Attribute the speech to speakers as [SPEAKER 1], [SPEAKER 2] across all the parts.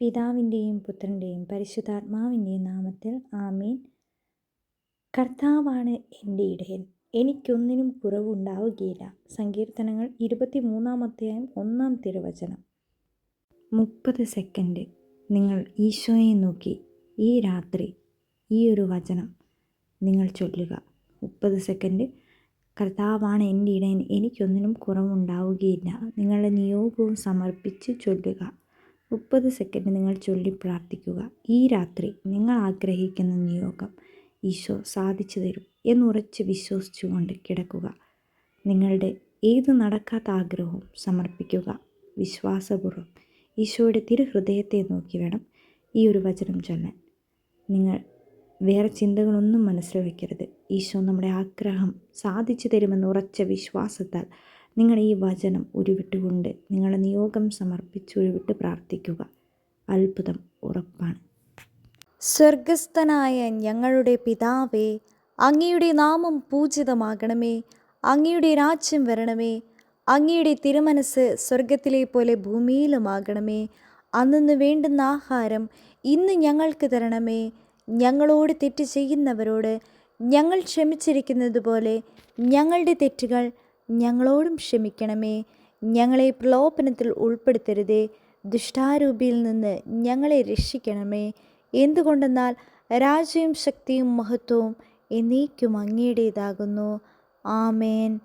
[SPEAKER 1] പിതാവിന്റെയും പുത്രന്റെയും പരിശുദ്ധാത്മാവിന്റെയും നാമത്തിൽ ആമീൻ. കർത്താവാണ് എന്റെ ഇടയൻ. എനിക്കൊന്നിനും കുറവുണ്ടാവുകയില്ല. സങ്കീർത്തനങ്ങൾ ഇരുപത്തി മൂന്നാമത്തെയും ഒന്നാം തിരുവചനം. മുപ്പത് സെക്കൻഡ്. നിങ്ങൾ ഈശോയെ നോക്കി. ഈ രാത്രി ഈ ഒരു വചനം നിങ്ങൾ ചൊല്ലുക. മുപ്പത് സെക്കൻഡ്. കർത്താവാണ് എന്റെ ഇടയൻ. എനിക്കൊന്നിനും കുറവുണ്ടാവുകയില്ല. നിങ്ങളുടെ നിയോഗവും സമർപ്പിച്ച് ചൊല്ലുക. മുപ്പത് സെക്കൻഡ് നിങ്ങൾ ചൊല്ലി പ്രാർത്ഥിക്കുക. ഈ രാത്രി നിങ്ങൾ ആഗ്രഹിക്കുന്ന നിയോഗം ഈശോ സാധിച്ചു തരും എന്നുറച്ച് വിശ്വസിച്ചുകൊണ്ട് കിടക്കുക. നിങ്ങളുടെ ഏത് നടക്കാത്ത ആഗ്രഹവും സമർപ്പിക്കുക. വിശ്വാസപൂർവം ഈശോയുടെ തിരുഹൃദയത്തെ നോക്കി വേണം ഈ ഒരു വചനം ചൊല്ലാൻ. നിങ്ങൾ വേറെ ചിന്തകളൊന്നും മനസ്സിൽ വയ്ക്കരുത് ഈശോ നമ്മുടെ ആഗ്രഹം സാധിച്ചു തരുമെന്ന് ഉറച്ച വിശ്വാസത്താൽ നിങ്ങൾ ഈ വചനം ഉരുവിട്ടുകൊണ്ട് നിങ്ങളുടെ നിയോഗം സമർപ്പിച്ച് ഉരുവിട്ട് പ്രാർത്ഥിക്കുക. അത്ഭുതം ഉറപ്പാണ്.
[SPEAKER 2] സ്വർഗസ്ഥനായ ഞങ്ങളുടെ പിതാവേ അങ്ങയുടെ നാമം പൂജിതമാകണമേ അങ്ങയുടെ രാജ്യം വരണമേ അങ്ങയുടെ തിരുമനസ് സ്വർഗത്തിലെ പോലെ ഭൂമിയിലുമാകണമേ. അന്നു വേണ്ടുന്ന ആഹാരം ഇന്ന് ഞങ്ങൾക്ക് തരണമേ. ഞങ്ങളോട് തെറ്റ് ചെയ്യുന്നവരോട് ഞങ്ങൾ ക്ഷമിച്ചിരിക്കുന്നത് പോലെ ഞങ്ങളുടെ തെറ്റുകൾ ഞങ്ങളോടും ക്ഷമിക്കണമേ. ഞങ്ങളെ പ്രലോഭനത്തിൽ ഉൾപ്പെടുത്തരുതേ. ദുഷ്ടാരൂപിയിൽ നിന്ന് ഞങ്ങളെ രക്ഷിക്കണമേ. എന്തുകൊണ്ടെന്നാൽ രാജ്യവും ശക്തിയും മഹത്വവും എന്നേക്കും അങ്ങയുടേതാകുന്നു. ആമേൻ.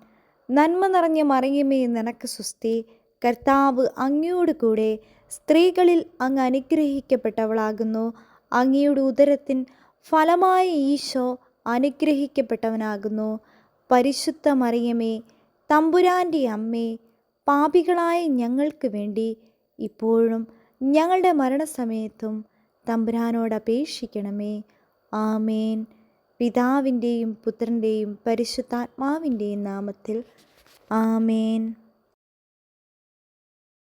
[SPEAKER 2] നന്മ നിറഞ്ഞ മറിയമേ നിനക്ക് സുസ്തി കർത്താവ് അങ്ങയോട് കൂടെ സ്ത്രീകളിൽ അങ്ങ് അനുഗ്രഹിക്കപ്പെട്ടവളാകുന്നു. അങ്ങയുടെ ഉദരത്തിൻ ഫലമായ ഈശോ അനുഗ്രഹിക്കപ്പെട്ടവനാകുന്നു. പരിശുദ്ധ മറിയമേ തമ്പുരാന്റെ അമ്മേ പാപികളായ ഞങ്ങൾക്ക് വേണ്ടി ഇപ്പോഴും ഞങ്ങളുടെ മരണസമയത്തും തമ്പുരാനോട് അപേക്ഷിക്കണമേ. ആമേൻ. പിതാവിന്റെയും പുത്രന്റെയും പരിശുദ്ധാത്മാവിന്റെയും നാമത്തിൽ ആമേൻ.